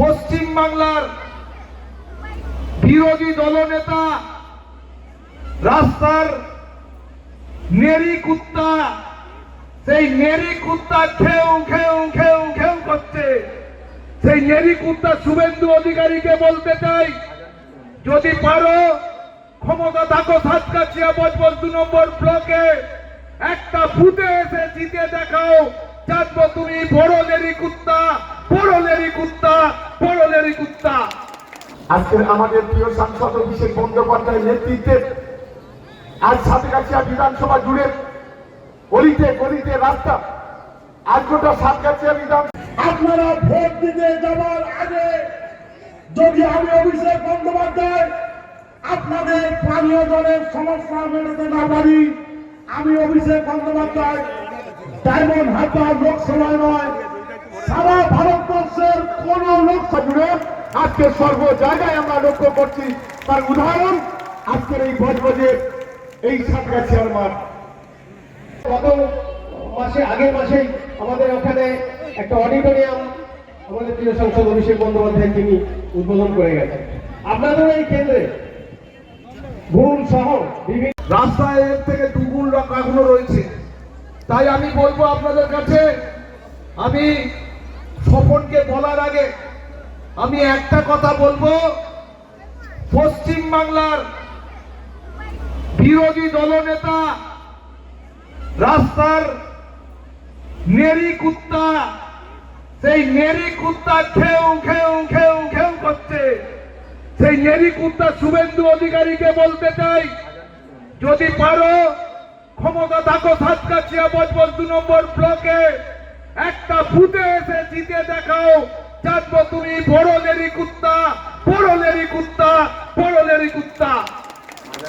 পশ্চিম বাংলার বিরোধী দলনেতা রাস্তার নেরি কুত্তা, সেই নেরি কুত্তা খেউ খেউ খেউ খেউ করছে। সেই নেরি কুত্তা শুভেন্দু অধিকারীকে বলতে চাই, যদি পারো, ক্ষমতা থাকো সাতকাছিয়া বজবজ দু নম্বর ব্লকে। একটা বুথে এসে জিতে দেখাও, জানব তুমি বড় লেরি কুত্তা বড় লেরি কুত্তা বড় লেরি কুত্তা আজকের আমাদের প্রিয় সাংসদ অভিষেক বন্দ্যোপাধ্যায়ের নেতৃত্বে আজ সাতগাছিয়া বিধানসভা জুড়ে গলিতে গলিতে রাস্তা, আজ গোটা সাতগাছিয়া বিধান আপনারা ভোট দিতে যাওয়ার আগে যদি আমি অভিষেক বন্দ্যোপাধ্যায় আপনাদের পানীয় জলের সমস্যা মেটাতে না পারি, আমি অভিষেক বন্দ্যোপাধ্যায় ডায়মন্ড হারবার লোকসভায় নয়, সারা জুড়ে আজকে সর্ব জায়গায় আমরা লক্ষ্য করছি, তার উদাহরণ, আজকের এই বজবজের এই সাতগাছিয়ার মাঠ গত মাসে, আগের মাসেই আমাদের ওখানে একটা অডিটোরিয়াম আমাদের প্রিয় সাংসদ অভিষেক বন্দ্যোপাধ্যায় তিনি উদ্বোধন করে গেছেন। আপনাদের এই কেন্দ্রে ভুল সহ বিভিন্ন রাস্তায় এর থেকে দুগুণ এখনও রয়েছে। তাই আমি বলব আপনাদের কাছে, আমি স্বপনকে বলার আগে আমি একটা কথা বলব। পশ্চিম বাংলার বিরোধী দলনেতা, রাস্তার নেরি কুত্তা সেই নেরি কুত্তা খেউ খেউ খেউ খেউ করছে, সেই নেরি কুত্তা শুভেন্দু অধিকারীকে বলতে চাই, যদি পারো, ক্ষমতা থাকো সাতকাছিয়া বজবজ দু নম্বর ব্লকে, একটা ফুটে এসে জিতে দেখাও। কাঁদবো তুমি বড় লেরি কুত্তা বড় লেরি কুত্তা।